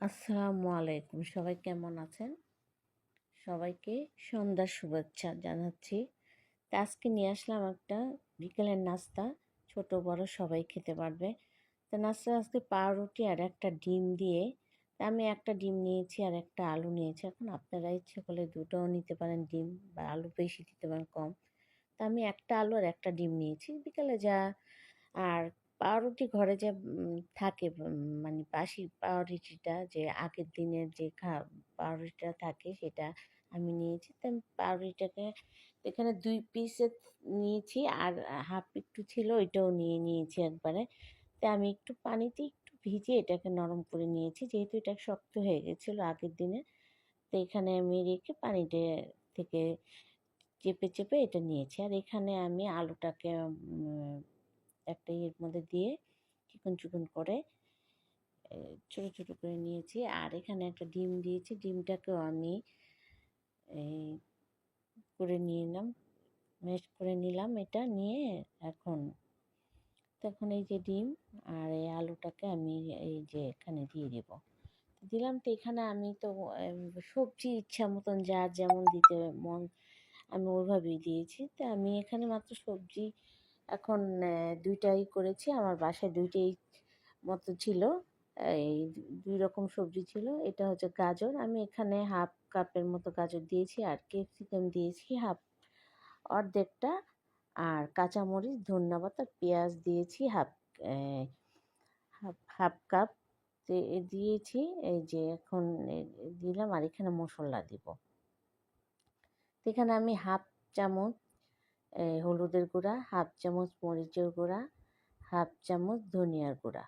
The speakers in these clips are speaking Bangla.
আসসালামু আলাইকুম। সবাই কেমন আছেন? সবাইকে সন্ধ্যার শুভেচ্ছা জানাচ্ছি। তা আজকে নিয়ে আসলাম একটা বিকেলের নাস্তা। ছোট, বড়, সবাই খেতে পারবে। তো নাস্তা আজকে পাউরুটি আর একটা ডিম দিয়ে। তা আমি একটা ডিম নিয়েছি আর একটা আলু নিয়েছি। এখন আপনারা ইচ্ছে করলে দুটোও নিতে পারেন ডিম বা আলু বেশি দিতে পারেন কম। তা আমি একটা আলু আর একটা ডিম নিয়েছি। বিকেলে যা আর পাউরুটি ঘরে যে থাকে মানে বাসি পাউরুটিটা যে, আগের দিনের যে খা পাউরুটিটা থাকে সেটা আমি নিয়েছি। তো পাউরুটিটাকে এখানে দুই পিসের নিয়েছি আর হাফ একটু ছিল ওইটাও নিয়ে নিয়েছি একবারে। তো আমি একটু পানিতে একটু ভিজিয়ে এটাকে নরম করে নিয়েছি, যেহেতু এটা শক্ত হয়ে গেছিল আগের দিনে। তো এখানে আমি রেখে পানিটা থেকে চেপে চেপে এটা নিয়েছি। আর এখানে আমি আলুটাকে একটা ইয়ের মধ্যে দিয়ে চিকন চিকন করে ছোট ছোট করে নিয়েছি। আর এখানে একটা ডিম দিয়েছি। ডিমটাকেও আমি এই করে নিয়ে নিলাম, ম্যাশ করে নিলাম এটা নিয়ে এখন। তখন এই যে ডিম আর এই আলুটাকে আমি এই যে এখানে দিয়ে দেব। দিলাম তো এখানে আমি তো সবজি ইচ্ছা মতন যা যেমন দিতে মন, আমি ওইভাবেই দিয়েছি। তো আমি এখানে মাত্র সবজি এখন দুইটাই করেছি। আমার বাসায় দুইটাই মতো ছিল। এই দুই রকম সবজি ছিল। এটা হচ্ছে গাজর। আমি এখানে হাফ কাপের মতো গাজর দিয়েছি আর ক্যাপসিকাম দিয়েছি হাফ অর্ধেকটা। আর কাঁচামরিচ আর পেঁয়াজ দিয়েছি হাফ হাফ হাফ কাপ দিয়েছি। এই যে এখন দিলাম। আর এখানে মশলা দিব। এখানে আমি হাফ চামচ হলুদের গুঁড়া, হাফ চামচ মরিচের গুঁড়া, হাফ চামচ ধনিয়ার গুঁড়া।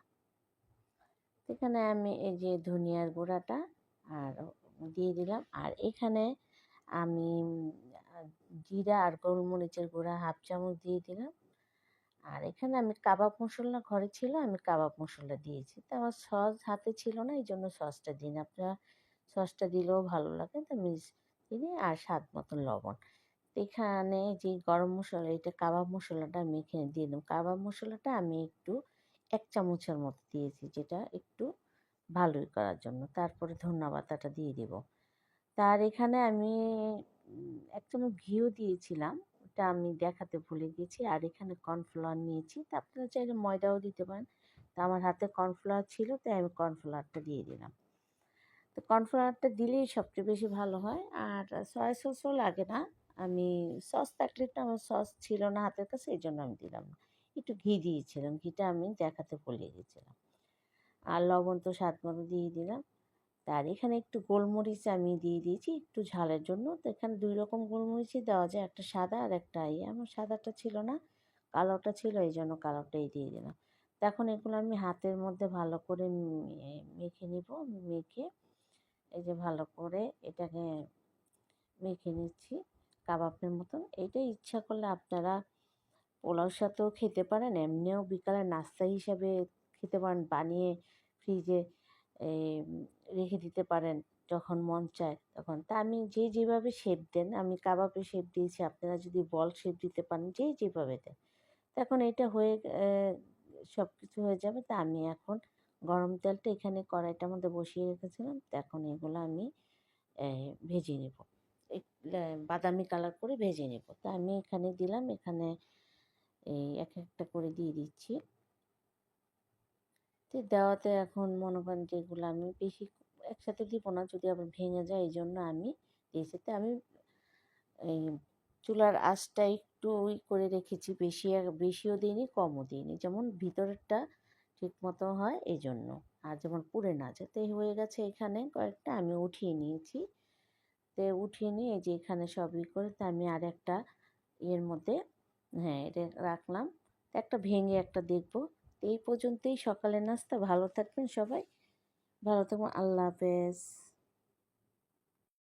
এখানে আমি এই যে ধনিয়ার গুঁড়াটা আর দিয়ে দিলাম। আর এখানে আমি, জিরা আর গোলমরিচের গুঁড়া হাফ চামচ দিয়ে দিলাম। আর এখানে আমি কাবাব মশলা, ঘরে ছিল, আমি কাবাব মশলা দিয়েছি। তো আমার সস হাতে ছিল না, এই জন্য সসটা দিন আপনারা সসটা দিলেও ভালো লাগে, তো আমি দিই আর স্বাদ মতন লবণ। এখানে যে গরম মশলা, এটা কাবাব মশলাটা আমি এখানে দিয়ে দিলাম। কাবাব মশলাটা আমি একটু এক চামচের মতো দিয়েছি, যেটা একটু ভালোই করার জন্য। তারপরে ধন্যা পাতাটা দিয়ে দেব। তার এখানে আমি এক চামচ ঘিও দিয়েছিলাম, ওটা আমি দেখাতে ভুলে গেছি। আর এখানে কর্নফ্লাওয়ার নিয়েছি। তা আপনারা চাইলে ময়দাও দিতে পারেন। তা আমার হাতে কর্নফ্লাওয়ার ছিল, তাই আমি কর্নফ্লাওয়ারটা দিয়ে দিলাম। তো কর্নফ্লাওয়ারটা দিলেই সবচেয়ে বেশি ভালো হয়। আর সয়া সসও লাগে না। আমি সস তো আমার সস ছিল না হাতের কাছে, এই জন্য আমি দিলাম না। একটু ঘি দিয়েছিলাম, ঘিটা আমি দেখাতে ভুলে গেছিলাম। আর লবণ তো স্বাদ মতো দিয়ে দিলাম। তার এখানে একটু গোলমরিচ আমি দিয়ে দিয়েছি, একটু ঝালের জন্য। তো এখানে দুই রকম গোলমরিচই দেওয়া যায়, একটা সাদা আর একটা ইয়ে আমার সাদাটা ছিল না, কালোটা ছিল, এই জন্য কালোটাই দিয়ে দিলাম। এখন এগুলো আমি হাতের মধ্যে ভালো করে মেখে নিব, মেখে, এই যে ভালো করে এটাকে মেখে নিচ্ছি। কাবাবের মতন। এইটা ইচ্ছা করলে আপনারা পোলাওর সাথেও খেতে পারেন, এমনিও বিকালে নাস্তা হিসাবে খেতে পারেন, বানিয়ে ফ্রিজে রেখে দিতে পারেন যখন মন চায় তখন। তা আমি যে যেভাবে শেপ দেন, আমি কাবাবে শেপ দিয়েছি, আপনারা যদি বল শেপ দিতে পারেন, যে যেভাবে দেন। তখন এটা হয়ে সব কিছু হয়ে যাবে। তা আমি এখন গরম তেলটা এখানে কড়াইটার মধ্যে বসিয়ে রেখেছিলাম। এখন এগুলো আমি ভেজে নেব। বাদামি কালার করে ভেজে নেব। তা আমি এখানে দিলাম, এখানে এই এক একটা করে দিয়ে দিচ্ছি। তো দেওয়াতে এখন মনে করেন যেগুলো আমি বেশি একসাথে দিব না, যদি আবার ভেঙে যায় এই জন্য আমি দিয়েছি। তো আমি এই চুলার আঁচটা একটু ওই করে রেখেছি, বেশি বেশিও দিইনি, কমও দিইনি। যেমন ভিতরেরটা ঠিক মতো হয় এই জন্য। আর যেমন পুড়ে না যায়। তো হয়ে গেছে এখানে কয়েকটা, আমি উঠিয়ে নিয়েছি। তো উঠিয়ে নিয়ে যে এখানে সব ই করে তো আমি আর একটা ইয়ের মধ্যে হ্যাঁ এটা রাখলাম। একটা ভেঙে একটা দেখব। এই পর্যন্তই। সকালের নাস্তা। ভালো থাকবেন সবাই। ভালো থাকবেন আল্লাহ হাফেজ।